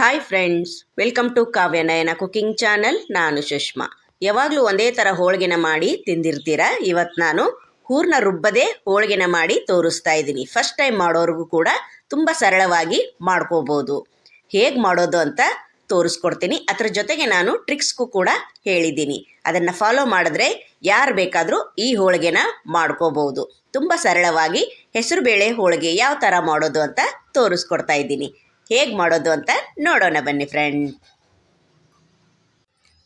Hi friends welcome to Kavyanayana cooking channel ನಾನು ಸುಷ್ಮಾ ಯಾವಾಗಲೂ ಒಂದೇ ಥರ ಹೋಳಿಗೆನ ಮಾಡಿ ತಿಂದಿರ್ತೀರ? ಇವತ್ತು ನಾನು ಹೂರ್ನ ರುಬ್ಬದೆ ಹೋಳಿಗೆನ ಮಾಡಿ ತೋರಿಸ್ತಾ ಇದ್ದೀನಿ. ಫಸ್ಟ್ ಟೈಮ್ ಮಾಡೋರಿಗೂ ಕೂಡ ತುಂಬ ಸರಳವಾಗಿ ಮಾಡ್ಕೋಬೋದು. ಹೇಗೆ ಮಾಡೋದು ಅಂತ ತೋರಿಸ್ಕೊಡ್ತೀನಿ. ಅದರ ಜೊತೆಗೆ ನಾನು ಟ್ರಿಕ್ಸ್ಗೂ ಕೂಡ ಹೇಳಿದ್ದೀನಿ. ಅದನ್ನು ಫಾಲೋ ಮಾಡಿದ್ರೆ ಯಾರು ಬೇಕಾದರೂ ಈ ಹೋಳಿಗೆನ ಮಾಡ್ಕೋಬೋದು. ತುಂಬ ಸರಳವಾಗಿ ಹೆಸರುಬೇಳೆ ಹೋಳಿಗೆ ಯಾವ ಥರ ಮಾಡೋದು ಅಂತ ತೋರಿಸ್ಕೊಡ್ತಾ ಇದ್ದೀನಿ. ಹೇಗೆ ಮಾಡೋದು ಅಂತ ನೋಡೋಣ ಬನ್ನಿ ಫ್ರೆಂಡ್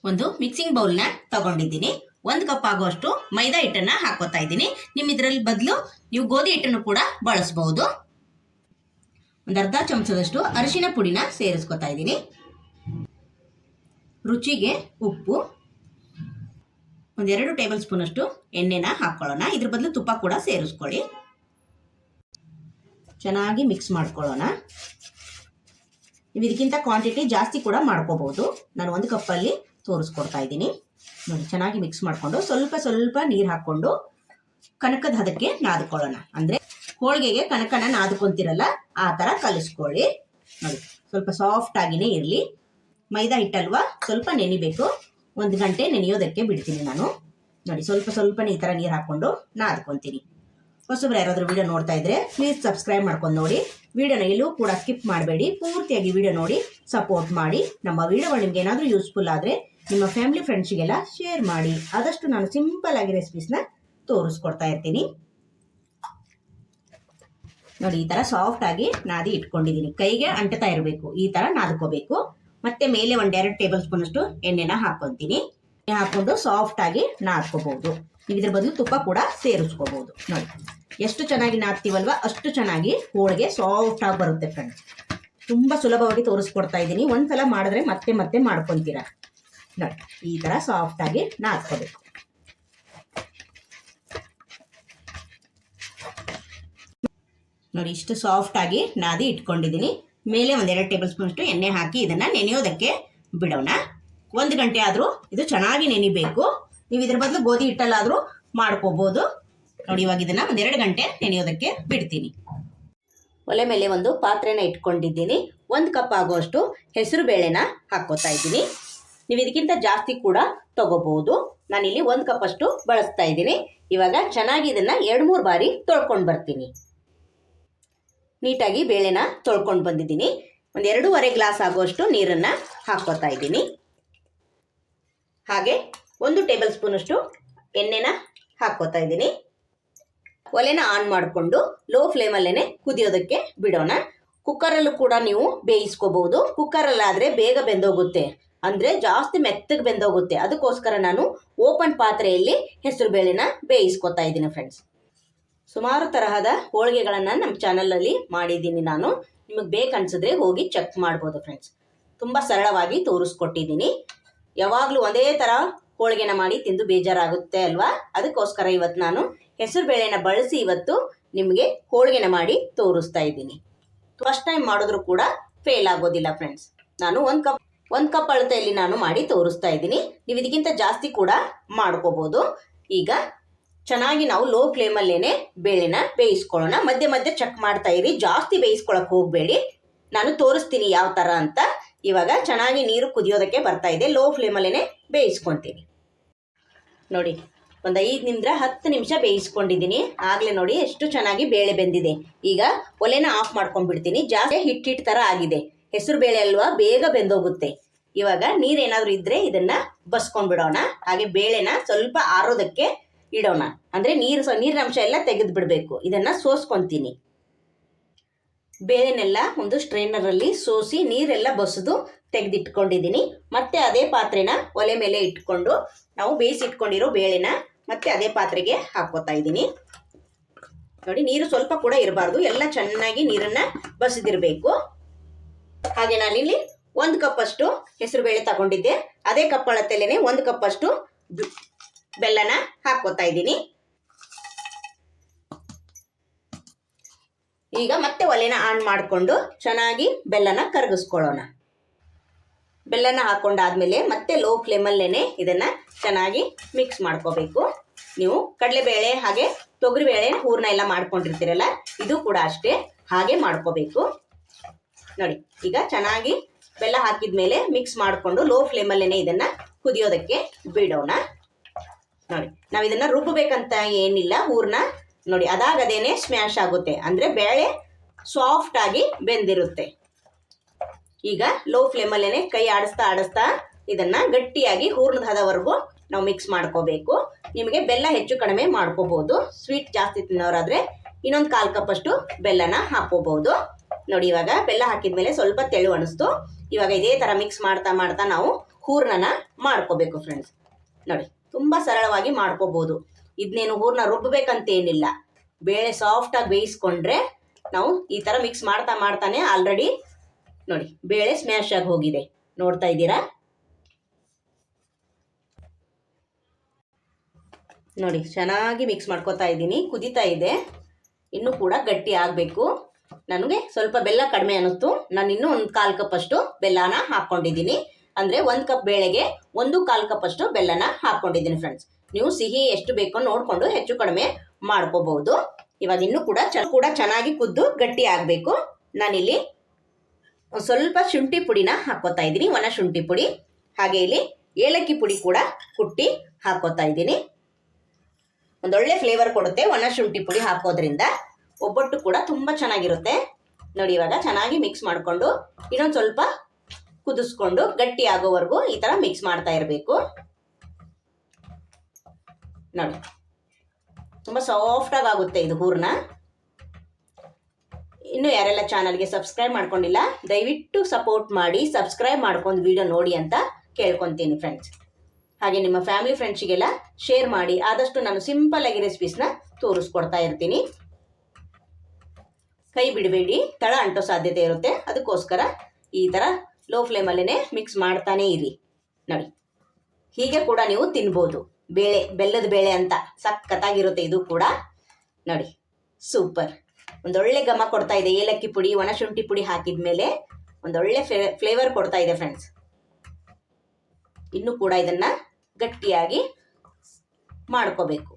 ಒಂದು ಮಿಕ್ಸಿಂಗ್ ಬೌಲ್ನ ತಗೊಂಡಿದ್ದೀನಿ. ಒಂದು ಕಪ್ ಆಗುವಷ್ಟು ಮೈದಾ ಹಿಟ್ಟನ್ನು ಹಾಕೋತಾ ಇದ್ದೀನಿ. ನಿಮ್ಮ ಇದರಲ್ಲಿ ಬದಲು ನೀವು ಗೋಧಿ ಹಿಟ್ಟನ್ನು ಕೂಡ ಬಳಸ್ಬೋದು. ಒಂದು ಅರ್ಧ ಚಮಚದಷ್ಟು ಅರಿಶಿನ ಪುಡಿನ ಸೇರಿಸ್ಕೊತಾ ಇದ್ದೀನಿ. ರುಚಿಗೆ ಉಪ್ಪು. ಒಂದೆರಡು ಟೇಬಲ್ ಸ್ಪೂನಷ್ಟು ಎಣ್ಣೆನ ಹಾಕ್ಕೊಳ್ಳೋಣ ಇದ್ರ ಬದಲು ತುಪ್ಪ ಕೂಡ ಸೇರಿಸ್ಕೊಳ್ಳಿ. ಚೆನ್ನಾಗಿ ಮಿಕ್ಸ್ ಮಾಡ್ಕೊಳ್ಳೋಣ. ನೀವು ಇದಕ್ಕಿಂತ ಕ್ವಾಂಟಿಟಿ ಜಾಸ್ತಿ ಕೂಡ ಮಾಡ್ಕೋಬಹುದು. ನಾನು ಒಂದು ಕಪ್ಪಲ್ಲಿ ತೋರಿಸ್ಕೊಡ್ತಾ ಇದ್ದೀನಿ. ನೋಡಿ, ಚೆನ್ನಾಗಿ ಮಿಕ್ಸ್ ಮಾಡಿಕೊಂಡು ಸ್ವಲ್ಪ ಸ್ವಲ್ಪ ನೀರು ಹಾಕ್ಕೊಂಡು ಕನಕದ ಹದಕ್ಕೆ ನಾದ್ಕೊಳ್ಳೋಣ. ಅಂದರೆ ಹೋಳಿಗೆಗೆ ಕನಕನ ನಾದ್ಕೊಂತಿರಲ್ಲ, ಆ ಥರ ಕಲಿಸ್ಕೊಳ್ಳಿ. ನೋಡಿ, ಸ್ವಲ್ಪ ಸಾಫ್ಟ್ ಆಗಿನೇ ಇರಲಿ. ಮೈದಾ ಹಿಟ್ಟಲ್ವಾ? ಸ್ವಲ್ಪ ನೆನಿಬೇಕು ಒಂದು ಗಂಟೆ ನೆನೆಯೋದಕ್ಕೆ ಬಿಡ್ತೀನಿ ನಾನು. ನೋಡಿ, ಸ್ವಲ್ಪ ಸ್ವಲ್ಪನೇ ಈ ಥರ ನೀರು ಹಾಕ್ಕೊಂಡು ನಾದ್ಕೊತೀನಿ. ಹೊಸಬ್ರು ಯಾರಾದರೂ ವಿಡಿಯೋ ನೋಡ್ತಾ ಇದ್ರೆ ಪ್ಲೀಸ್ ಸಬ್ಸ್ಕ್ರೈಬ್ ಮಾಡ್ಕೊಂಡು ನೋಡಿ. ವಿಡಿಯೋನ ಎಲ್ಲೂ ಕೂಡ ಸ್ಕಿಪ್ ಮಾಡಬೇಡಿ. ಪೂರ್ತಿಯಾಗಿ ವಿಡಿಯೋ ನೋಡಿ ಸಪೋರ್ಟ್ ಮಾಡಿ. ನಮ್ಮ ವಿಡಿಯೋಗಳು ನಿಮ್ಗೆ ಏನಾದರೂ ಯೂಸ್ಫುಲ್ ಆದರೆ ನಿಮ್ಮ ಫ್ಯಾಮಿಲಿ ಫ್ರೆಂಡ್ಸಿಗೆಲ್ಲ ಶೇರ್ ಮಾಡಿ. ಆದಷ್ಟು ನಾನು ಸಿಂಪಲ್ ಆಗಿ ರೆಸಿಪೀಸ್ನ ತೋರಿಸ್ಕೊಡ್ತಾ ಇರ್ತೀನಿ. ನೋಡಿ, ಈ ಥರ ಸಾಫ್ಟ್ ಆಗಿ ನಾದಿ ಇಟ್ಕೊಂಡಿದ್ದೀನಿ. ಕೈಗೆ ಅಂಟತಾ ಇರಬೇಕು. ಈ ಥರ ನಾದ್ಕೋಬೇಕು. ಮತ್ತೆ ಮೇಲೆ ಒಂದೆರಡು ಟೇಬಲ್ ಸ್ಪೂನ್ ಅಷ್ಟು ಎಣ್ಣೆನ ಹಾಕೊಂತೀನಿ ಹಾಕೊಂಡು ಸಾಫ್ಟ್ ಆಗಿ ನಾದ್ಕೋಬಹುದು. ಇದ್ರ ಬದಲು ತುಪ್ಪ ಕೂಡ ಸೇರಿಸ್ಕೋಬಹುದು. ನೋಡಿ. ಎಷ್ಟು ಚೆನ್ನಾಗಿ ನಾದ್ತೀವಲ್ವ ಅಷ್ಟು ಚೆನ್ನಾಗಿ ಹೋಳಿಗೆ ಸಾಫ್ಟ್ ಆಗಿ ಬರುತ್ತೆ ಫ್ರೆಂಡ್ಸ್ ತುಂಬ ಸುಲಭವಾಗಿ ತೋರಿಸ್ಕೊಡ್ತಾ ಇದ್ದೀನಿ. ಒಂದ್ಸಲ ಮಾಡಿದ್ರೆ ಮತ್ತೆ ಮತ್ತೆ ಮಾಡ್ಕೊಂತೀರಾ. ನೋಡಿ, ಈ ಸಾಫ್ಟ್ ಆಗಿ ನಾದ್ಕೋಬೇಕು. ನೋಡಿ, ಇಷ್ಟು ಸಾಫ್ಟ್ ಆಗಿ ನಾದಿ ಇಟ್ಕೊಂಡಿದ್ದೀನಿ. ಮೇಲೆ ಒಂದೆರಡು ಟೇಬಲ್ ಸ್ಪೂನ್ ಅಷ್ಟು ಎಣ್ಣೆ ಹಾಕಿ ಇದನ್ನ ನೆನೆಯೋದಕ್ಕೆ ಬಿಡೋಣ. ಒಂದು ಗಂಟೆ ಆದರೂ ಇದು ಚೆನ್ನಾಗಿ ನೆನಿಬೇಕು. ನೀವು ಇದ್ರ ಬದಲು ಗೋಧಿ ಹಿಟ್ಟಲ್ಲಾದರೂ ಮಾಡ್ಕೋಬೋದು. ನೋಡಿ, ಇವಾಗ ಇದನ್ನ ಒಂದೆರಡು ಗಂಟೆ ನೆನೆಯೋದಕ್ಕೆ ಬಿಡ್ತೀನಿ. ಒಲೆ ಮೇಲೆ ಒಂದು ಪಾತ್ರೆನ ಇಟ್ಕೊಂಡಿದ್ದೀನಿ. ಒಂದು ಕಪ್ ಆಗುವಷ್ಟು ಹೆಸರು ಬೇಳೆನ ಹಾಕೋತಾ ಇದ್ದೀನಿ. ನೀವು ಇದಕ್ಕಿಂತ ಜಾಸ್ತಿ ಕೂಡ ತಗೋಬಹುದು. ನಾನಿಲ್ಲಿ ಒಂದು ಕಪ್ ಅಷ್ಟು ಬಳಸ್ತಾ ಇದ್ದೀನಿ. ಇವಾಗ ಚೆನ್ನಾಗಿ ಇದನ್ನ ಎರಡು ಮೂರು ಬಾರಿ ತೊಳ್ಕೊಂಡು ಬರ್ತೀನಿ. ನೀಟಾಗಿ ಬೇಳೆನ ತೊಳ್ಕೊಂಡು ಬಂದಿದ್ದೀನಿ. ಒಂದು ಎರಡೂವರೆ ಗ್ಲಾಸ್ ಆಗುವಷ್ಟು ನೀರನ್ನು ಹಾಕೋತಾ ಇದ್ದೀನಿ. ಹಾಗೆ ಒಂದು ಟೇಬಲ್ ಸ್ಪೂನಷ್ಟು ಎಣ್ಣೆನ ಹಾಕೋತಾ ಇದ್ದೀನಿ. ಒಲೆನ ಆನ್ ಮಾಡಿಕೊಂಡು ಲೋ ಫ್ಲೇಮಲ್ಲೇ ಕುದಿಯೋದಕ್ಕೆ ಬಿಡೋಣ. ಕುಕ್ಕರಲ್ಲೂ ಕೂಡ ನೀವು ಬೇಯಿಸ್ಕೋಬಹುದು ಕುಕ್ಕರಲ್ಲಾದರೆ ಬೇಗ ಬೆಂದೋಗುತ್ತೆ. ಅಂದರೆ ಜಾಸ್ತಿ ಮೆತ್ತಗೆ ಬೆಂದೋಗುತ್ತೆ. ಅದಕ್ಕೋಸ್ಕರ ನಾನು ಓಪನ್ ಪಾತ್ರೆಯಲ್ಲಿ ಹೆಸರು ಬೇಳೆನ ಬೇಯಿಸ್ಕೊತಾ ಇದ್ದೀನಿ ಫ್ರೆಂಡ್ಸ್ ಸುಮಾರು ತರಹದ ಹೋಳಿಗೆಗಳನ್ನು ನಮ್ಮ ಚಾನಲಲ್ಲಿ ಮಾಡಿದ್ದೀನಿ ನಾನು. ನಿಮಗೆ ಬೇಕನ್ಸಿದ್ರೆ ಹೋಗಿ ಚೆಕ್ ಮಾಡ್ಬೋದು ಫ್ರೆಂಡ್ಸ್ ತುಂಬ ಸರಳವಾಗಿ ತೋರಿಸ್ಕೊಟ್ಟಿದ್ದೀನಿ. ಯಾವಾಗಲೂ ಒಂದೇ ಥರ ಹೋಳಿಗೆನ ಮಾಡಿ ತಿಂದು ಬೇಜಾರಾಗುತ್ತೆ ಅಲ್ವಾ? ಅದಕ್ಕೋಸ್ಕರ ಇವತ್ತು ನಾನು ಹೆಸರು ಬೇಳೆನ ಬಳಸಿ ಇವತ್ತು ನಿಮಗೆ ಹೋಳಿಗೆನ ಮಾಡಿ ತೋರಿಸ್ತಾ ಇದ್ದೀನಿ. ಫಸ್ಟ್ ಟೈಮ್ ಮಾಡಿದ್ರು ಕೂಡ ಫೇಲ್ ಆಗೋದಿಲ್ಲ ಫ್ರೆಂಡ್ಸ್ ನಾನು ಒಂದು ಕಪ್ ಒಂದು ಕಪ್ ಅಳತೆಯಲ್ಲಿ ನಾನು ಮಾಡಿ ತೋರಿಸ್ತಾ ಇದ್ದೀನಿ. ನೀವು ಇದಕ್ಕಿಂತ ಜಾಸ್ತಿ ಕೂಡ ಮಾಡ್ಕೋಬೋದು. ಈಗ ಚೆನ್ನಾಗಿ ನಾವು ಲೋ ಫ್ಲೇಮಲ್ಲೇನೆ ಬೇಳೆನ ಬೇಯಿಸ್ಕೊಳ್ಳೋಣ. ಮಧ್ಯೆ ಮಧ್ಯೆ ಚೆಕ್ ಮಾಡ್ತಾ ಇರಿ. ಜಾಸ್ತಿ ಬೇಯಿಸ್ಕೊಳಕ್ ಹೋಗಬೇಡಿ. ನಾನು ತೋರಿಸ್ತೀನಿ ಯಾವ ಥರ ಅಂತ. ಇವಾಗ ಚೆನ್ನಾಗಿ ನೀರು ಕುದಿಯೋದಕ್ಕೆ ಬರ್ತಾ ಇದೆ. ಲೋ ಫ್ಲೇಮಲ್ಲೇನೆ ಬೇಯಿಸ್ಕೊತೀನಿ. ನೋಡಿ ಒಂದು ಐದು ನಿಮಿಷ ಹತ್ತು ನಿಮಿಷ ಬೇಯಿಸ್ಕೊಂಡಿದ್ದೀನಿ ಆಗಲೇ ನೋಡಿ ಎಷ್ಟು ಚೆನ್ನಾಗಿ ಬೇಳೆ ಬೆಂದಿದೆ. ಈಗ ಒಲೆನ ಆಫ್ ಮಾಡ್ಕೊಂಡ್ಬಿಡ್ತೀನಿ. ಜಾಸ್ತಿ ಹಿಟ್ಟು ಹಿಟ್ಟು ಥರ ಆಗಿದೆ. ಹೆಸರು ಬೇಳೆ ಅಲ್ವಾ, ಬೇಗ ಬೆಂದೋಗುತ್ತೆ. ಇವಾಗ ನೀರೇನಾದರೂ ಇದ್ದರೆ ಇದನ್ನು ಬಸ್ಕೊಂಡ್ಬಿಡೋಣ ಹಾಗೆ ಬೇಳೆನ ಸ್ವಲ್ಪ ಆರೋದಕ್ಕೆ ಇಡೋಣ. ಅಂದರೆ ನೀರು ಸೊ, ನೀರಿನ ಅಂಶ ಎಲ್ಲ ತೆಗೆದು ಬಿಡಬೇಕು. ಇದನ್ನು ಸೋಸ್ಕೊತೀನಿ. ಬೇಳೆನೆಲ್ಲ ಒಂದು ಸ್ಟ್ರೈನರಲ್ಲಿ ಸೋಸಿ ನೀರೆಲ್ಲ ಬಸಿದು ತೆಗೆದಿಟ್ಕೊಂಡಿದ್ದೀನಿ ಮತ್ತೆ ಅದೇ ಪಾತ್ರೆನ ಒಲೆ ಮೇಲೆ ಇಟ್ಕೊಂಡು ನಾವು ಬೇಯಿಸಿಟ್ಕೊಂಡಿರೋ ಬೇಳೆನ ಮತ್ತೆ ಅದೇ ಪಾತ್ರೆಗೆ ಹಾಕೋತಾ ಇದ್ದೀನಿ. ನೋಡಿ, ನೀರು ಸ್ವಲ್ಪ ಕೂಡ ಇರಬಾರ್ದು. ಎಲ್ಲ ಚೆನ್ನಾಗಿ ನೀರನ್ನ ಬಸಿದಿರಬೇಕು. ಹಾಗೆ ನಾನಿಲ್ಲಿ ಒಂದು ಕಪ್ ಅಷ್ಟು ಹೆಸರು ಬೇಳೆ ತಗೊಂಡಿದ್ದೆ. ಅದೇ ಕಪ್ ಅಳತೆಲೇನೆ ಒಂದು ಕಪ್ ಅಷ್ಟು ಬೆಲ್ಲನ ಹಾಕೋತಾ ಇದ್ದೀನಿ. ಈಗ ಮತ್ತೆ ಒಲೆನ ಆನ್ ಮಾಡಿಕೊಂಡು ಚೆನ್ನಾಗಿ ಬೆಲ್ಲನ ಕರಗಿಸ್ಕೊಳ್ಳೋಣ. ಬೆಲ್ಲನ ಹಾಕೊಂಡಾದ್ಮೇಲೆ ಮತ್ತೆ ಲೋ ಫ್ಲೇಮಲ್ಲೇನೆ ಇದನ್ನ ಚೆನ್ನಾಗಿ ಮಿಕ್ಸ್ ಮಾಡ್ಕೋಬೇಕು. ನೀವು ಕಡಲೆಬೇಳೆ ಹಾಗೆ ತೊಗರಿ ಬೇಳೆ ಹೂರ್ಣ ಎಲ್ಲ ಮಾಡ್ಕೊಂಡಿರ್ತೀರಲ್ಲ, ಇದು ಕೂಡ ಅಷ್ಟೇ. ಹಾಗೆ ಮಾಡ್ಕೋಬೇಕು. ನೋಡಿ, ಈಗ ಚೆನ್ನಾಗಿ ಬೆಲ್ಲ ಹಾಕಿದ್ಮೇಲೆ ಮಿಕ್ಸ್ ಮಾಡಿಕೊಂಡು ಲೋ ಫ್ಲೇಮಲ್ಲೇ ಇದನ್ನ ಕುದಿಯೋದಕ್ಕೆ ಬಿಡೋಣ. ನೋಡಿ, ನಾವು ಇದನ್ನ ರುಬ್ಬಬೇಕಂತ ಏನಿಲ್ಲ ಹೂರ್ನ ನೋಡಿ, ಅದಾಗದೇನೆ ಸ್ಮ್ಯಾಶ್ ಆಗುತ್ತೆ. ಅಂದ್ರೆ ಬೇಳೆ ಸಾಫ್ಟ್ ಆಗಿ ಬೆಂದಿರುತ್ತೆ. ಈಗ ಲೋ ಫ್ಲೇಮಲ್ಲೇ ಕೈ ಆಡಿಸ್ತಾ ಆಡಿಸ್ತಾ ಇದನ್ನ ಗಟ್ಟಿಯಾಗಿ ಹೂರ್ಣದ ಹದವರೆಗೂ ನಾವು ಮಿಕ್ಸ್ ಮಾಡ್ಕೋಬೇಕು. ನಿಮಗೆ ಬೆಲ್ಲ ಹೆಚ್ಚು ಕಡಿಮೆ ಮಾಡ್ಕೋಬಹುದು. ಸ್ವೀಟ್ ಜಾಸ್ತಿ ತಿನ್ನೋರಾದ್ರೆ ಇನ್ನೊಂದು ಕಾಲು ಕಪ್ ಅಷ್ಟು ಬೆಲ್ಲನ ಹಾಕೋಬಹುದು ನೋಡಿ, ಇವಾಗ ಬೆಲ್ಲ ಹಾಕಿದ್ಮೇಲೆ ಸ್ವಲ್ಪ ತೆಳು ಅನಿಸ್ತು. ಇವಾಗ ಇದೇ ತರ ಮಿಕ್ಸ್ ಮಾಡ್ತಾ ಮಾಡ್ತಾ ನಾವು ಹೂರ್ಣನ ಮಾಡ್ಕೋಬೇಕು ಫ್ರೆಂಡ್ಸ್ ನೋಡಿ, ತುಂಬಾ ಸರಳವಾಗಿ ಮಾಡ್ಕೋಬಹುದು. ಇದನ್ನೇನು ಹೂರ್ಣ ರುಬ್ಬಬೇಕಂತ ಏನಿಲ್ಲ ಬೇಳೆ ಸಾಫ್ಟ್ ಆಗಿ ಬೇಯಿಸ್ಕೊಂಡ್ರೆ ನಾವು ಈ ತರ ಮಿಕ್ಸ್ ಮಾಡ್ತಾ ಮಾಡ್ತಾನೆ ಆಲ್ರೆಡಿ ನೋಡಿ, ಬೇಳೆ ಸ್ಮ್ಯಾಶ್ ಆಗಿ ಹೋಗಿದೆ. ನೋಡ್ತಾ ಇದ್ದೀರಾ? ನೋಡಿ, ಚೆನ್ನಾಗಿ ಮಿಕ್ಸ್ ಮಾಡ್ಕೋತಾ ಇದ್ದೀನಿ, ಕುದೀತಾ ಇದೆ. ಇನ್ನೂ ಕೂಡ ಗಟ್ಟಿ ಆಗಬೇಕು. ನನಗೆ ಸ್ವಲ್ಪ ಬೆಲ್ಲ ಕಡಿಮೆ ಅನ್ನಿಸ್ತು. ನಾನು ಇನ್ನೂ ಒಂದು ಕಾಲು ಕಪ್ ಅಷ್ಟು ಬೆಲ್ಲನ ಹಾಕ್ಕೊಂಡಿದ್ದೀನಿ ಅಂದರೆ ಒಂದು ಕಪ್ ಬೇಳೆಗೆ ಒಂದು ಕಾಲು ಕಪ್ ಅಷ್ಟು ಬೆಲ್ಲನ ಹಾಕ್ಕೊಂಡಿದ್ದೀನಿ ಫ್ರೆಂಡ್ಸ್ ನೀವು ಸಿಹಿ ಎಷ್ಟು ಬೇಕೋ ನೋಡಿಕೊಂಡು ಹೆಚ್ಚು ಕಡಿಮೆ ಮಾಡ್ಕೋಬಹುದು ಇವಾಗ ಇನ್ನೂ ಕೂಡ ಚ, ಕೂಡ ಚೆನ್ನಾಗಿ ಕುದ್ದು ಗಟ್ಟಿ ಆಗಬೇಕು. ನಾನಿಲ್ಲಿ ಒಂದು ಸ್ವಲ್ಪ ಶುಂಠಿ ಪುಡಿನ ಹಾಕೋತಾ ಇದ್ದೀನಿ. ಒಣ ಶುಂಠಿ ಪುಡಿ, ಹಾಗೆ ಇಲ್ಲಿ ಏಲಕ್ಕಿ ಪುಡಿ ಕೂಡ ಕುಟ್ಟಿ ಹಾಕೋತಾ ಇದ್ದೀನಿ. ಒಂದೊಳ್ಳೆ ಫ್ಲೇವರ್ ಕೊಡುತ್ತೆ ಒಣ ಶುಂಠಿ ಪುಡಿ ಹಾಕೋದ್ರಿಂದ. ಒಬ್ಬಟ್ಟು ಕೂಡ ತುಂಬ ಚೆನ್ನಾಗಿರುತ್ತೆ. ನೋಡಿ ಇವಾಗ ಚೆನ್ನಾಗಿ ಮಿಕ್ಸ್ ಮಾಡಿಕೊಂಡು ಇನ್ನೊಂದು ಸ್ವಲ್ಪ ಕುದಿಸ್ಕೊಂಡು ಗಟ್ಟಿ ಆಗೋವರೆಗೂ ಈ ಥರ ಮಿಕ್ಸ್ ಮಾಡ್ತಾ ಇರಬೇಕು. ನೋಡಿ, ತುಂಬ ಸಾಫ್ಟಾಗಿ ಆಗುತ್ತೆ ಇದು ಹೂರ್ಣ ಇನ್ನು ಯಾರೆಲ್ಲ ಚಾನಲ್ಗೆ ಸಬ್ಸ್ಕ್ರೈಬ್ ಮಾಡ್ಕೊಂಡಿಲ್ಲ, ದಯವಿಟ್ಟು ಸಪೋರ್ಟ್ ಮಾಡಿ, ಸಬ್ಸ್ಕ್ರೈಬ್ ಮಾಡ್ಕೊಂಡು ವಿಡಿಯೋ ನೋಡಿ ಅಂತ ಕೇಳ್ಕೊತೀನಿ ಫ್ರೆಂಡ್ಸ್ ಹಾಗೆ ನಿಮ್ಮ ಫ್ಯಾಮಿಲಿ ಫ್ರೆಂಡ್ಸಿಗೆಲ್ಲ ಶೇರ್ ಮಾಡಿ, ಆದಷ್ಟು ನಾನು ಸಿಂಪಲ್ ಆಗಿ ರೆಸಿಪೀಸ್ನ ತೋರಿಸ್ಕೊಡ್ತಾ ಇರ್ತೀನಿ. ಕೈ ಬಿಡಬೇಡಿ, ತಳ ಅಂಟೋ ಸಾಧ್ಯತೆ ಇರುತ್ತೆ, ಅದಕ್ಕೋಸ್ಕರ ಈ ಥರ ಲೋ ಫ್ಲೇಮಲ್ಲೇ ಮಿಕ್ಸ್ ಮಾಡ್ತಾನೇ ಇರಿ. ನೋಡಿ, ಹೀಗೆ ಕೂಡ ನೀವು ತಿನ್ಬೋದು. ಬೇಳೆ, ಬೆಲ್ಲದ ಬೇಳೆ ಅಂತ ಸಖತ್ತಾಗಿರುತ್ತೆ ಇದು ಕೂಡ. ನೋಡಿ ಸೂಪರ್ ಒಂದೊಳ್ಳೆ ಘಮ ಕೊಡ್ತಾ ಇದೆ. ಏಲಕ್ಕಿ ಪುಡಿ ಒಣಶುಂಠಿ ಪುಡಿ ಹಾಕಿದ ಮೇಲೆ ಒಂದೊಳ್ಳೆ ಫ್ಲೇವರ್ ಕೊಡ್ತಾ ಇದೆ ಫ್ರೆಂಡ್ಸ್ ಇನ್ನು ಕೂಡ ಇದನ್ನ ಗಟ್ಟಿಯಾಗಿ ಮಾಡ್ಕೋಬೇಕು.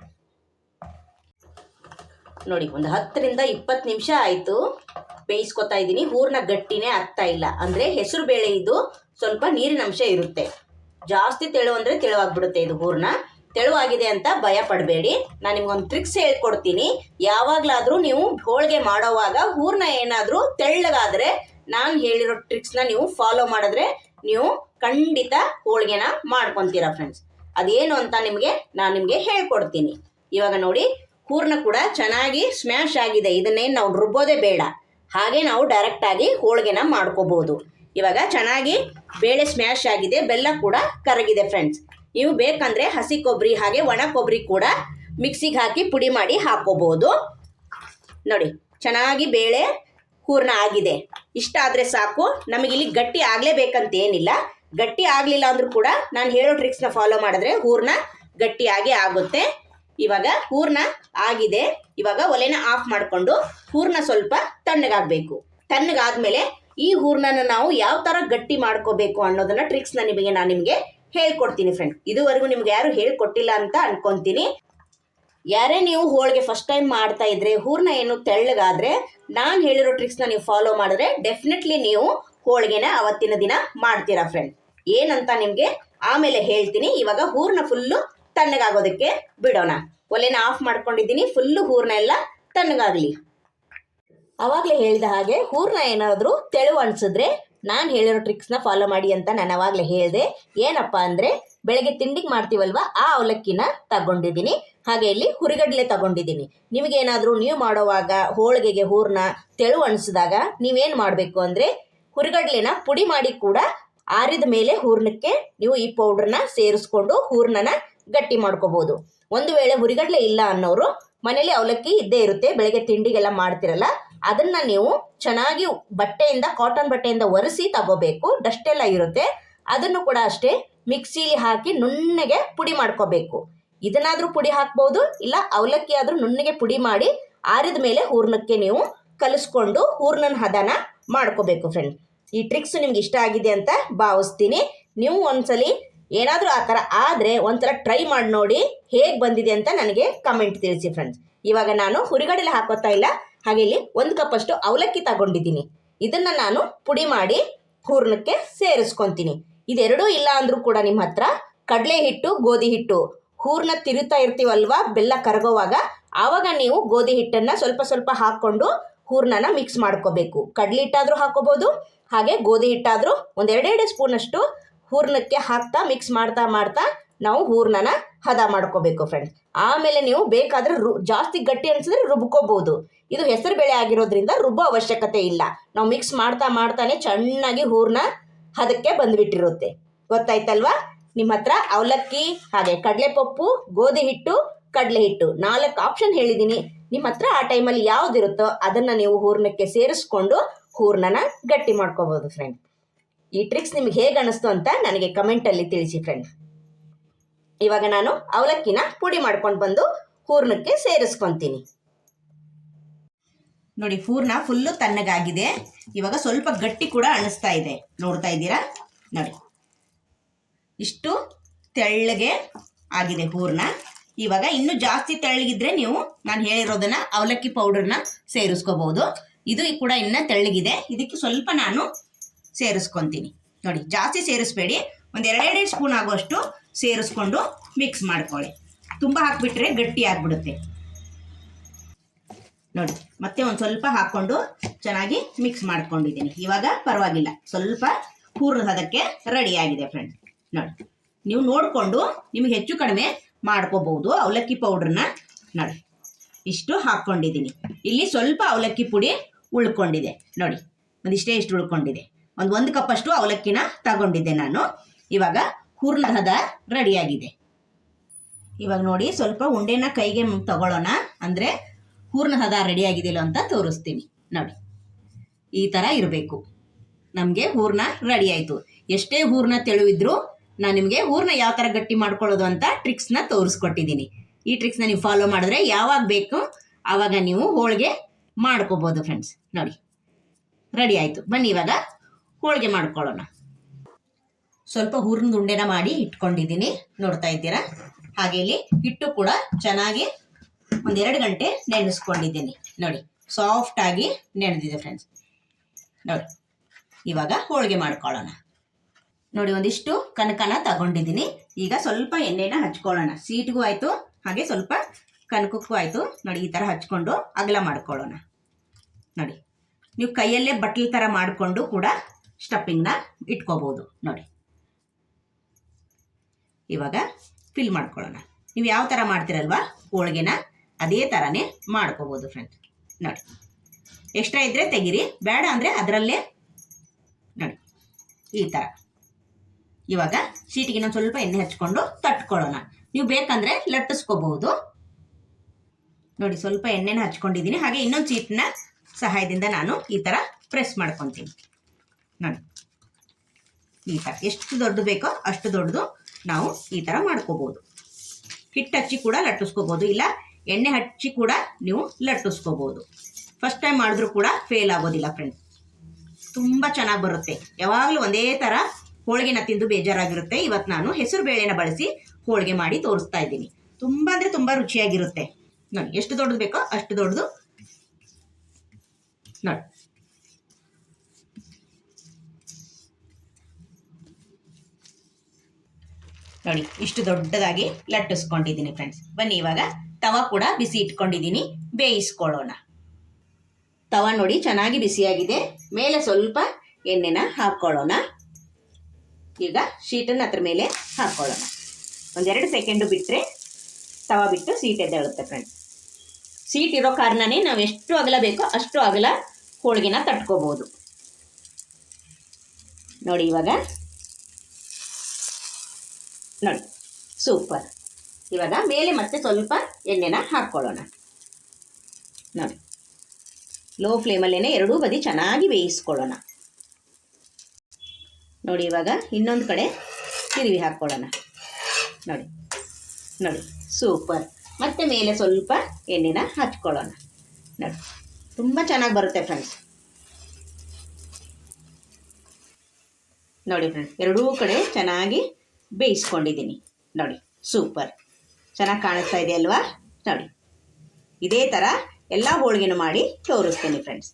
ನೋಡಿ, ಒಂದು ಹತ್ತರಿಂದ ಇಪ್ಪತ್ತು ನಿಮಿಷ ಆಯಿತು. ಬೇಯಿಸ್ಕೊತಾ ಇದ್ದೀನಿ. ಹೂರ್ನ ಗಟ್ಟಿನೇ ಆಗ್ತಾ ಇಲ್ಲ. ಅಂದರೆ ಹೆಸರು ಬೇಳೆ ಇದು ಸ್ವಲ್ಪ ನೀರಿನ ಅಂಶ ಇರುತ್ತೆ. ಜಾಸ್ತಿ ತೆಳು ಅಂದರೆ ತೆಳುವಾಗ್ಬಿಡುತ್ತೆ ಇದು ಹೂರ್ಣ. ತೆಳುವಾಗಿದೆ ಅಂತ ಭಯ ಪಡಬೇಡಿ. ನಾನು ನಿಮ್ಗೊಂದು ಟ್ರಿಕ್ಸ್ ಹೇಳ್ಕೊಡ್ತೀನಿ. ಯಾವಾಗಲಾದರೂ ನೀವು ಹೋಳಿಗೆ ಮಾಡೋವಾಗ ಹೂರ್ನ ಏನಾದರೂ ತೆಳ್ಳಗಾದರೆ ನಾನು ಹೇಳಿರೋ ಟ್ರಿಕ್ಸ್ನ ನೀವು ಫಾಲೋ ಮಾಡಿದ್ರೆ ನೀವು ಖಂಡಿತ ಹೋಳಿಗೆನ ಮಾಡ್ಕೊತೀರಾ ಫ್ರೆಂಡ್ಸ್ ಅದೇನು ಅಂತ ನಿಮಗೆ ನಾನು ನಿಮಗೆ ಹೇಳ್ಕೊಡ್ತೀನಿ. ಇವಾಗ ನೋಡಿ ಹೂರ್ನ ಕೂಡ ಚೆನ್ನಾಗಿ ಸ್ಮ್ಯಾಶ್ ಆಗಿದೆ. ಇದನ್ನೇನು ನಾವು ರುಬ್ಬೋದೇ ಬೇಡ. ಹಾಗೆ ನಾವು ಡೈರೆಕ್ಟಾಗಿ ಹೋಳಿಗೆನ ಮಾಡ್ಕೋಬೋದು. ಇವಾಗ ಚೆನ್ನಾಗಿ ಬೇಳೆ ಸ್ಮ್ಯಾಶ್ ಆಗಿದೆ. ಬೆಲ್ಲ ಕೂಡ ಕರಗಿದೆ ಫ್ರೆಂಡ್ಸ್ ನೀವು ಬೇಕಂದ್ರೆ ಹಸಿ ಕೊಬ್ಬರಿ ಹಾಗೆ ಒಣ ಕೊಬ್ಬರಿ ಕೂಡ ಮಿಕ್ಸಿಗೆ ಹಾಕಿ ಪುಡಿ ಮಾಡಿ ಹಾಕೋಬಹುದು ನೋಡಿ, ಚೆನ್ನಾಗಿ ಬೇಳೆ ಹೂರ್ಣ ಆಗಿದೆ. ಇಷ್ಟ ಆದರೆ ಸಾಕು. ನಮಗೆ ಇಲ್ಲಿ ಗಟ್ಟಿ ಆಗಲೇಬೇಕಂತ ಏನಿಲ್ಲ ಗಟ್ಟಿ ಆಗಲಿಲ್ಲ ಅಂದರೂ ಕೂಡ ನಾನು ಹೇಳೋ ಟ್ರಿಕ್ಸ್ನ ಫಾಲೋ ಮಾಡಿದ್ರೆ ಹೂರ್ಣ ಗಟ್ಟಿಯಾಗೇ ಆಗುತ್ತೆ. ಇವಾಗ ಹೂರ್ಣ ಆಗಿದೆ. ಇವಾಗ ಒಲೆನ ಆಫ್ ಮಾಡಿಕೊಂಡು ಹೂರ್ಣ ಸ್ವಲ್ಪ ತಣ್ಣಗಾಗಬೇಕು. ತಣ್ಣಗಾದ್ಮೇಲೆ ಈ ಹೂರ್ಣನ ನಾವು ಯಾವ ಥರ ಗಟ್ಟಿ ಮಾಡ್ಕೋಬೇಕು ಅನ್ನೋದನ್ನ ಟ್ರಿಕ್ಸ್ನ ನಿಮಗೆ, ನಾನು ನಿಮಗೆ ಹೇಳ್ಕೊಡ್ತೀನಿ ಫ್ರೆಂಡ್ ಇದುವರೆಗೂ ನಿಮ್ಗೆ ಯಾರು ಹೇಳ್ಕೊಟ್ಟಿಲ್ಲ ಅಂತ ಅನ್ಕೊಂತೀನಿ. ಯಾರೇ ನೀವು ಹೋಳಿಗೆ ಫಸ್ಟ್ ಟೈಮ್ ಮಾಡ್ತಾ ಇದ್ರೆ ಹೂರ್ನ ಏನು ತೆಳ್ಳಗಾದ್ರೆ, ನಾನು ಹೇಳಿರೋ ಟ್ರಿಕ್ಸ್ನ ನೀವು ಫಾಲೋ ಮಾಡಿದ್ರೆ ಡೆಫಿನೆಟ್ಲಿ ನೀವು ಹೋಳಿಗೆನ ಅವತ್ತಿನ ದಿನ ಮಾಡ್ತೀರಾ ಫ್ರೆಂಡ್ ಏನಂತ ನಿಮಗೆ ಆಮೇಲೆ ಹೇಳ್ತೀನಿ. ಇವಾಗ ಹೂರ್ನ ಫುಲ್ಲು ತಣ್ಣಗಾಗೋದಕ್ಕೆ ಬಿಡೋಣ. ಒಲೆನ ಆಫ್ ಮಾಡ್ಕೊಂಡಿದ್ದೀನಿ ಫುಲ್ಲು ಹೂರ್ನ ಎಲ್ಲ ತಣ್ಣಗಾಗಲಿ. ಅವಾಗಲೇ ಹೇಳಿದ ಹಾಗೆ ಹೂರ್ನ ಏನಾದರೂ ತೆಳು ಅನ್ಸಿದ್ರೆ ನಾನು ಹೇಳಿರೋ ಟ್ರಿಕ್ಸ್ನ ಫಾಲೋ ಮಾಡಿ ಅಂತ ನಾನು ಅವಾಗಲೇ ಹೇಳಿದೆ. ಏನಪ್ಪ ಅಂದರೆ, ಬೆಳಗ್ಗೆ ತಿಂಡಿಗೆ ಮಾಡ್ತೀವಲ್ವ, ಆ ಅವಲಕ್ಕಿನ ತಗೊಂಡಿದ್ದೀನಿ. ಹಾಗೆ ಇಲ್ಲಿ ಹುರಿಗಡಲೆ ತಗೊಂಡಿದ್ದೀನಿ. ನಿಮಗೇನಾದರೂ ನೀವು ಮಾಡೋವಾಗ ಹೋಳಿಗೆಗೆ ಹೂರ್ನ ತೆಳು ಅಣಿಸಿದಾಗ ನೀವೇನು ಮಾಡಬೇಕು ಅಂದರೆ, ಹುರಿಗಡ್ಲೆನ ಪುಡಿ ಮಾಡಿ ಕೂಡ ಆರಿದ ಮೇಲೆ ಹೂರ್ಣಕ್ಕೆ ನೀವು ಈ ಪೌಡ್ರನ್ನ ಸೇರಿಸ್ಕೊಂಡು ಹೂರ್ಣನ ಗಟ್ಟಿ ಮಾಡ್ಕೋಬೋದು. ಒಂದು ವೇಳೆ ಹುರಿಗಡಲೆ ಇಲ್ಲ ಅನ್ನೋರು, ಮನೇಲಿ ಅವಲಕ್ಕಿ ಇದ್ದೇ ಇರುತ್ತೆ, ಬೆಳಗ್ಗೆ ತಿಂಡಿಗೆಲ್ಲ ಮಾಡ್ತಿರಲ್ಲ ಅದನ್ನ ನೀವು ಚೆನ್ನಾಗಿ ಬಟ್ಟೆಯಿಂದ ಕಾಟನ್ ಬಟ್ಟೆಯಿಂದ ಒರೆಸಿ ತಗೋಬೇಕು. ಡಸ್ಟ್ ಎಲ್ಲ ಇರುತ್ತೆ. ಅದನ್ನು ಕೂಡ ಅಷ್ಟೇ ಮಿಕ್ಸಿಲಿ ಹಾಕಿ ನುಣ್ಣಗೆ ಪುಡಿ ಮಾಡ್ಕೋಬೇಕು. ಇದನ್ನಾದ್ರೂ ಪುಡಿ ಹಾಕ್ಬೋದು, ಇಲ್ಲ ಅವಲಕ್ಕಿ ಆದ್ರೂ ನುಣ್ಣಗೆ ಪುಡಿ ಮಾಡಿ ಆರಿದ ಮೇಲೆ ಹೂರ್ಣಕ್ಕೆ ನೀವು ಕಲಿಸ್ಕೊಂಡು ಹೂರ್ಣನ ಹದನ ಮಾಡ್ಕೋಬೇಕು ಫ್ರೆಂಡ್ ಈ ಟ್ರಿಕ್ಸ್ ನಿಮ್ಗೆ ಇಷ್ಟ ಆಗಿದೆ ಅಂತ ಭಾವಿಸ್ತೀನಿ. ನೀವು ಒಂದ್ಸಲಿ ಏನಾದರೂ ಆ ಥರ ಆದರೆ ಒಂಥರ ಟ್ರೈ ಮಾಡಿ ನೋಡಿ ಹೇಗೆ ಬಂದಿದೆ ಅಂತ ನನಗೆ ಕಮೆಂಟ್ ತಿಳಿಸಿ ಫ್ರೆಂಡ್ಸ್ ಇವಾಗ ನಾನು ಹುರಿಗಡಲೆ ಹಾಕೋತಾ ಇಲ್ಲ. ಹಾಗೆ ಇಲ್ಲಿ ಒಂದು ಕಪ್ ಅಷ್ಟು ಅವಲಕ್ಕಿ ತಗೊಂಡಿದ್ದೀನಿ. ಇದನ್ನು ನಾನು ಪುಡಿ ಮಾಡಿ ಹೂರ್ಣಕ್ಕೆ ಸೇರಿಸ್ಕೊಂತೀನಿ. ಇದೆರಡೂ ಇಲ್ಲ ಅಂದ್ರೂ ಕೂಡ ನಿಮ್ಮ ಹತ್ರ ಕಡಲೆ ಹಿಟ್ಟು, ಗೋಧಿ ಹಿಟ್ಟು ಹೂರ್ಣ ತಿರುತ್ತಾ ಇರ್ತೀವಲ್ವಾ? ಬೆಲ್ಲ ಕರಗೋವಾಗ ಆವಾಗ ನೀವು ಗೋಧಿ ಹಿಟ್ಟನ್ನು ಸ್ವಲ್ಪ ಸ್ವಲ್ಪ ಹಾಕ್ಕೊಂಡು ಹೂರ್ಣನ ಮಿಕ್ಸ್ ಮಾಡ್ಕೋಬೇಕು. ಕಡಲೆ ಹಿಟ್ಟಾದರೂ ಹಾಕೋಬೋದು ಹಾಗೆ ಗೋಧಿ ಹಿಟ್ಟಾದರೂ ಒಂದೆರಡೆರಡು ಸ್ಪೂನಷ್ಟು ಹೂರ್ಣಕ್ಕೆ ಹಾಕ್ತಾ ಮಿಕ್ಸ್ ಮಾಡ್ತಾ ಮಾಡ್ತಾ ನಾವು ಹೂರ್ಣನ ಹದ ಮಾಡ್ಕೋಬೇಕು ಫ್ರೆಂಡ್ಸ್ ಆಮೇಲೆ ನೀವು ಬೇಕಾದ್ರೆ ರು, ಜಾಸ್ತಿ ಗಟ್ಟಿ ಅನಿಸಿದ್ರೆ ರುಬ್ಕೋಬಹುದು ಇದು ಹೆಸರು ಬೇಳೆ ಆಗಿರೋದ್ರಿಂದ ರುಬ್ಬೋ ಅವಶ್ಯಕತೆ ಇಲ್ಲ. ನಾವು ಮಿಕ್ಸ್ ಮಾಡ್ತಾ ಮಾಡ್ತಾನೆ ಚೆನ್ನಾಗಿ ಹೂರ್ನ ಹದಕ್ಕೆ ಬಂದ್ಬಿಟ್ಟಿರುತ್ತೆ. ಗೊತ್ತಾಯ್ತಲ್ವಾ? ನಿಮ್ಮ ಹತ್ರ ಅವಲಕ್ಕಿ, ಹಾಗೆ ಕಡಲೆಪಪ್ಪು, ಗೋಧಿ ಹಿಟ್ಟು, ಕಡಲೆ ಹಿಟ್ಟು ನಾಲ್ಕು ಆಪ್ಷನ್ ಹೇಳಿದ್ದೀನಿ ನಿಮ್ಮ ಹತ್ರ ಆ ಟೈಮಲ್ಲಿ ಯಾವುದಿರುತ್ತೋ ಅದನ್ನ ನೀವು ಹೂರ್ಣಕ್ಕೆ ಸೇರಿಸ್ಕೊಂಡು ಹೂರ್ಣನ ಗಟ್ಟಿ ಮಾಡ್ಕೋಬೋದು ಫ್ರೆಂಡ್ ಈ ಟ್ರಿಕ್ಸ್ ನಿಮ್ಗೆ ಹೇಗೆ ಅನಿಸ್ತು ಅಂತ ನನಗೆ ಕಮೆಂಟಲ್ಲಿ ತಿಳಿಸಿ ಫ್ರೆಂಡ್ ಇವಾಗ ನಾನು ಅವಲಕ್ಕಿನ ಪುಡಿ ಮಾಡ್ಕೊಂಡು ಬಂದು ಹೂರ್ಣಕ್ಕೆ ಸೇರಿಸ್ಕೊತೀನಿ. ನೋಡಿ, ಹೂರ್ಣ ಫುಲ್ಲು ತಣ್ಣಗಾಗಿದೆ. ಇವಾಗ ಸ್ವಲ್ಪ ಗಟ್ಟಿ ಕೂಡ ಅಣಿಸ್ತಾ ಇದೆ. ನೋಡ್ತಾ ಇದ್ದೀರಾ? ನೋಡಿ. ಇಷ್ಟು ತೆಳ್ಳಗೆ ಆಗಿದೆ ಹೂರ್ಣ. ಇವಾಗ ಇನ್ನು ಜಾಸ್ತಿ ತೆಳ್ಳಗಿದ್ರೆ ನೀವು ನಾನು ಹೇಳಿರೋದನ್ನ ಅವಲಕ್ಕಿ ಪೌಡರ್ನ ಸೇರಿಸ್ಕೋಬಹುದು ಇದು ಕೂಡ ಇನ್ನ ತೆಳ್ಳಗಿದೆ. ಇದಕ್ಕೆ ಸ್ವಲ್ಪ ನಾನು ಸೇರಿಸ್ಕೊತೀನಿ. ನೋಡಿ, ಜಾಸ್ತಿ ಸೇರಿಸ್ಬೇಡಿ. ಒಂದು ಎರಡೆರಡು ಸ್ಪೂನ್ ಆಗುವಷ್ಟು ಸೇರಿಸ್ಕೊಂಡು ಮಿಕ್ಸ್ ಮಾಡ್ಕೊಳ್ಳಿ. ತುಂಬ ಹಾಕ್ಬಿಟ್ರೆ ಗಟ್ಟಿ ಆಗಿಬಿಡುತ್ತೆ. ನೋಡಿ, ಮತ್ತೆ ಒಂದು ಸ್ವಲ್ಪ ಹಾಕ್ಕೊಂಡು ಚೆನ್ನಾಗಿ ಮಿಕ್ಸ್ ಮಾಡ್ಕೊಂಡಿದ್ದೀನಿ. ಇವಾಗ ಪರವಾಗಿಲ್ಲ. ಸ್ವಲ್ಪ ಹೂರ್ಣದ ಹದಕ್ಕೆ ರೆಡಿ ಆಗಿದೆ ಫ್ರೆಂಡ್ ನೋಡಿ, ನೀವು ನೋಡಿಕೊಂಡು ನಿಮಗೆ ಹೆಚ್ಚು ಕಡಿಮೆ ಮಾಡ್ಕೋಬಹುದು ಅವಲಕ್ಕಿ ಪೌಡ್ರನ್ನ ನೋಡಿ, ಇಷ್ಟು ಹಾಕ್ಕೊಂಡಿದ್ದೀನಿ. ಇಲ್ಲಿ ಸ್ವಲ್ಪ ಅವಲಕ್ಕಿ ಪುಡಿ ಉಳ್ಕೊಂಡಿದೆ. ನೋಡಿ, ಒಂದಿಷ್ಟೇ ಇಷ್ಟು ಉಳ್ಕೊಂಡಿದೆ. ಒಂದು ಒಂದು ಕಪ್ಪಷ್ಟು ಅವಲಕ್ಕಿನ ತಗೊಂಡಿದ್ದೆ ನಾನು. ಇವಾಗ ಹೂರ್ಣದ ಹದ ರೆಡಿಯಾಗಿದೆ. ಇವಾಗ ನೋಡಿ ಸ್ವಲ್ಪ ಉಂಡೆನ ಕೈಗೆ ತಗೊಳ್ಳೋಣ. ಅಂದರೆ ಹೂರ್ಣ ಹದ ರೆಡಿ ಆಗಿದೆಯಲ್ಲ ಅಂತ ತೋರಿಸ್ತೀನಿ. ನೋಡಿ, ಈ ಥರ ಇರಬೇಕು. ನಮಗೆ ಹೂರ್ಣ ರೆಡಿ ಆಯಿತು. ಎಷ್ಟೇ ಹೂರ್ಣ ತೆಳುವಿದ್ರೂ ನಾನು ನಿಮಗೆ ಹೂರ್ಣ ಯಾವ ಥರ ಗಟ್ಟಿ ಮಾಡ್ಕೊಳ್ಳೋದು ಅಂತ ಟ್ರಿಕ್ಸ್ನ ತೋರಿಸ್ಕೊಟ್ಟಿದ್ದೀನಿ ಈ ಟ್ರಿಕ್ಸ್ನ ನೀವು ಫಾಲೋ ಮಾಡಿದ್ರೆ ಯಾವಾಗ ಬೇಕು ಆವಾಗ ನೀವು ಹೋಳಿಗೆ ಮಾಡ್ಕೋಬೋದು ಫ್ರೆಂಡ್ಸ್ ನೋಡಿ ರೆಡಿ ಆಯಿತು. ಬನ್ನಿ ಇವಾಗ ಹೋಳಿಗೆ ಮಾಡ್ಕೊಳ್ಳೋಣ. ಸ್ವಲ್ಪ ಹೂರಿನ ಉಂಡೆನ ಮಾಡಿ ಇಟ್ಕೊಂಡಿದ್ದೀನಿ. ನೋಡ್ತಾ ಇದ್ದೀರಾ? ಹಾಗೆ ಇಲ್ಲಿ ಹಿಟ್ಟು ಕೂಡ ಚೆನ್ನಾಗಿ ಒಂದೆರಡು ಗಂಟೆ ನೆನೆಸ್ಕೊಂಡಿದ್ದೀನಿ. ನೋಡಿ ಸಾಫ್ಟ್ ಆಗಿ ನೆನೆದಿದೆ ಫ್ರೆಂಡ್ಸ್ ನೋಡಿ, ಇವಾಗ ಹೋಳಿಗೆ ಮಾಡ್ಕೊಳ್ಳೋಣ. ನೋಡಿ, ಒಂದಿಷ್ಟು ಕನಕನ ತಗೊಂಡಿದ್ದೀನಿ. ಈಗ ಸ್ವಲ್ಪ ಎಣ್ಣೆನ ಹಚ್ಕೊಳ್ಳೋಣ. ಸೀಟ್ಗೂ ಆಯಿತು, ಹಾಗೆ ಸ್ವಲ್ಪ ಕನಕಕ್ಕೂ ಆಯಿತು. ನೋಡಿ, ಈ ಥರ ಹಚ್ಕೊಂಡು ಅಗಲ ಮಾಡ್ಕೊಳ್ಳೋಣ. ನೋಡಿ, ನೀವು ಕೈಯಲ್ಲೇ ಬಟ್ಲು ಥರ ಮಾಡಿಕೊಂಡು ಕೂಡ ಸ್ಟಫಿಂಗ್ನ ಇಟ್ಕೋಬೋದು. ನೋಡಿ. ಇವಾಗ ಫಿಲ್ ಮಾಡ್ಕೊಳ್ಳೋಣ. ನೀವು ಯಾವ ಥರ ಮಾಡ್ತೀರಲ್ವಾ? ಹೋಳಿಗೆನ ಅದೇ ಥರನೇ ಮಾಡ್ಕೋಬೋದು ಫ್ರೆಂಡ್ ನೋಡಿ. ಎಕ್ಸ್ಟ್ರಾ ಇದ್ದರೆ ತೆಗೀರಿ, ಬೇಡ ಅಂದರೆ ಅದರಲ್ಲೇ ನೋಡಿ. ಈ ಥರ ಇವಾಗ ಸೀಟಿಗೆ ಇನ್ನೊಂದು ಸ್ವಲ್ಪ ಎಣ್ಣೆ ಹಚ್ಕೊಂಡು ತಟ್ಕೊಳ್ಳೋಣ. ನೀವು ಬೇಕಂದರೆ ಲಟ್ಟಿಸ್ಕೋಬಹುದು ನೋಡಿ, ಸ್ವಲ್ಪ ಎಣ್ಣೆನ ಹಚ್ಕೊಂಡಿದ್ದೀನಿ. ಹಾಗೆ ಇನ್ನೊಂದು ಸೀಟ್ನ ಸಹಾಯದಿಂದ ನಾನು ಈ ಥರ ಪ್ರೆಸ್ ಮಾಡ್ಕೊತೀನಿ. ನೋಡಿ. ಈ ಥರ ಎಷ್ಟು ದೊಡ್ಡದು ಬೇಕೋ ಅಷ್ಟು ದೊಡ್ಡದು ನಾವು ಈ ಥರ ಮಾಡ್ಕೋಬೋದು. ಹಿಟ್ಟು ಹಚ್ಚಿ ಕೂಡ ಲಟ್ಟಿಸ್ಕೋಬೋದು. ಇಲ್ಲ, ಎಣ್ಣೆ ಹಚ್ಚಿ ಕೂಡ ನೀವು ಲಟ್ಟಿಸ್ಕೋಬೋದು. ಫಸ್ಟ್ ಟೈಮ್ ಮಾಡಿದ್ರೂ ಕೂಡ ಫೇಲ್ ಆಗೋದಿಲ್ಲ ಫ್ರೆಂಡ್ಸ್ ತುಂಬ ಚೆನ್ನಾಗಿ ಬರುತ್ತೆ. ಯಾವಾಗಲೂ ಒಂದೇ ಥರ ಹೋಳಿಗೆನ ತಿಂದು ಬೇಜಾರಾಗಿರುತ್ತೆ. ಇವತ್ತು ನಾನು ಹೆಸರು ಬೇಳೆನ ಬಳಸಿ ಹೋಳಿಗೆ ಮಾಡಿ ತೋರಿಸ್ತಾ ಇದ್ದೀನಿ. ತುಂಬ ಅಂದರೆ ತುಂಬ ರುಚಿಯಾಗಿರುತ್ತೆ. ನೋಡಿ, ಎಷ್ಟು ದೊಡ್ಡದು ಬೇಕೋ ಅಷ್ಟು ದೊಡ್ಡದು. ನೋಡಿ. ನೋಡಿ, ಇಷ್ಟು ದೊಡ್ಡದಾಗಿ ಲಟ್ಟಿಸ್ಕೊಂಡಿದ್ದೀನಿ ಫ್ರೆಂಡ್ಸ್ ಬನ್ನಿ, ಇವಾಗ ತವ ಕೂಡ ಬಿಸಿ ಇಟ್ಕೊಂಡಿದ್ದೀನಿ. ಬೇಯಿಸ್ಕೊಳ್ಳೋಣ. ತವ ನೋಡಿ ಚೆನ್ನಾಗಿ ಬಿಸಿಯಾಗಿದೆ. ಮೇಲೆ ಸ್ವಲ್ಪ ಎಣ್ಣೆನ ಹಾಕ್ಕೊಳ್ಳೋಣ. ಈಗ ಶೀಟನ್ನು ಅದ್ರ ಮೇಲೆ ಹಾಕ್ಕೊಳ್ಳೋಣ. ಒಂದೆರಡು ಸೆಕೆಂಡು ಬಿಟ್ಟರೆ ತವ ಬಿಟ್ಟು ಸೀಟ್ ಎದ್ದೇಳುತ್ತೆ ಫ್ರೆಂಡ್ಸ್ ಸೀಟ್ ಇರೋ ಕಾರಣನೇ ನಾವು ಎಷ್ಟು ಅಗಲ ಬೇಕೋ ಅಷ್ಟು ಅಗಲ ಹೋಳಿಗೆನ ತಟ್ಕೋಬೋದು. ನೋಡಿ, ಇವಾಗ ನೋಡಿ ಸೂಪರ್ ಇವಾಗ ಮೇಲೆ ಮತ್ತೆ ಸ್ವಲ್ಪ ಎಣ್ಣೆನ ಹಾಕ್ಕೊಳ್ಳೋಣ ನೋಡಿ ಲೋ ಫ್ಲೇಮಲ್ಲೇ ಎರಡೂ ಬದಿ ಚೆನ್ನಾಗಿ ಬೇಯಿಸ್ಕೊಳ್ಳೋಣ. ನೋಡಿ, ಇವಾಗ ಇನ್ನೊಂದು ಕಡೆ ತಿರುವಿ ಹಾಕ್ಕೊಳ್ಳೋಣ ನೋಡಿ ನೋಡಿ ಸೂಪರ್ ಮತ್ತೆ ಮೇಲೆ ಸ್ವಲ್ಪ ಎಣ್ಣೆನ ಹಚ್ಕೊಳ್ಳೋಣ. ನೋಡಿ, ತುಂಬ ಚೆನ್ನಾಗಿ ಬರುತ್ತೆ ಫ್ರೆಂಡ್ಸ್ ನೋಡಿ ಫ್ರೆಂಡ್ಸ್ ಎರಡೂ ಕಡೆ ಚೆನ್ನಾಗಿ ಬೇಯಿಸ್ಕೊಂಡಿದ್ದೀನಿ. ನೋಡಿ, ಸೂಪರ್. ಚೆನ್ನಾಗಿ ಕಾಣಿಸ್ತಾ ಇದೆ ಅಲ್ವಾ? ನೋಡಿ, ಇದೇ ಥರ ಎಲ್ಲ ಹೋಳಿಗೆನೂ ಮಾಡಿ ತೋರಿಸ್ತೀನಿ ಫ್ರೆಂಡ್ಸ್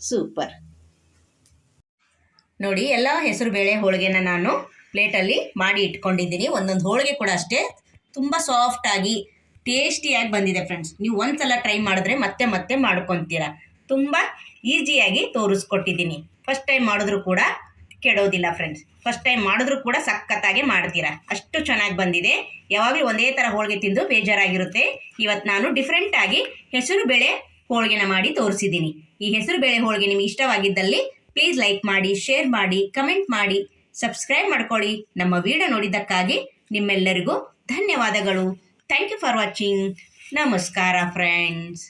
ಸೂಪರ್. ನೋಡಿ, ಎಲ್ಲ ಹೆಸರು ಬೇಳೆ ಹೋಳಿಗೆನ ನಾನು ಪ್ಲೇಟಲ್ಲಿ ಮಾಡಿ ಇಟ್ಕೊಂಡಿದ್ದೀನಿ. ಒಂದೊಂದು ಹೋಳಿಗೆ ಕೂಡ ಅಷ್ಟೇ ತುಂಬ ಸಾಫ್ಟಾಗಿ ಟೇಸ್ಟಿಯಾಗಿ ಬಂದಿದೆ ಫ್ರೆಂಡ್ಸ್ ನೀವು ಒಂದ್ಸಲ ಟ್ರೈ ಮಾಡಿದ್ರೆ ಮತ್ತೆ ಮತ್ತೆ ಮಾಡ್ಕೊತೀರಾ. ತುಂಬ ಈಸಿಯಾಗಿ ತೋರಿಸ್ಕೊಟ್ಟಿದ್ದೀನಿ. ಫಸ್ಟ್ ಟೈಮ್ ಮಾಡಿದ್ರು ಕೂಡ ಕೆಡೋದಿಲ್ಲ ಫ್ರೆಂಡ್ಸ್ ಫಸ್ಟ್ ಟೈಮ್ ಮಾಡಿದ್ರು ಕೂಡ ಸಖತ್ತಾಗಿ ಮಾಡ್ತೀರಾ? ಅಷ್ಟು ಚೆನ್ನಾಗಿ ಬಂದಿದೆ. ಯಾವಾಗಲೂ ಒಂದೇ ಥರ ಹೋಳಿಗೆ ತಿಂದು ಬೇಜಾರಾಗಿರುತ್ತೆ. ಇವತ್ತು ನಾನು ಡಿಫ್ರೆಂಟಾಗಿ ಹೆಸರು ಬೇಳೆ ಹೋಳಿಗೆನ ಮಾಡಿ ತೋರಿಸಿದ್ದೀನಿ. ಈ ಹೆಸರು ಬೇಳೆ ಹೋಳಿಗೆ ನಿಮಗೆ ಇಷ್ಟವಾಗಿದ್ದಲ್ಲಿ ಪ್ಲೀಸ್ ಲೈಕ್ ಮಾಡಿ ಶೇರ್ ಮಾಡಿ ಕಮೆಂಟ್ ಮಾಡಿ ಸಬ್ಸ್ಕ್ರೈಬ್ ಮಾಡ್ಕೊಳ್ಳಿ. ನಮ್ಮ ವಿಡಿಯೋ ನೋಡಿದ್ದಕ್ಕಾಗಿ ನಿಮ್ಮೆಲ್ಲರಿಗೂ ಧನ್ಯವಾದಗಳು. ಥ್ಯಾಂಕ್ ಯು ಫಾರ್ ವಾಚಿಂಗ್ ನಮಸ್ಕಾರ ಫ್ರೆಂಡ್ಸ್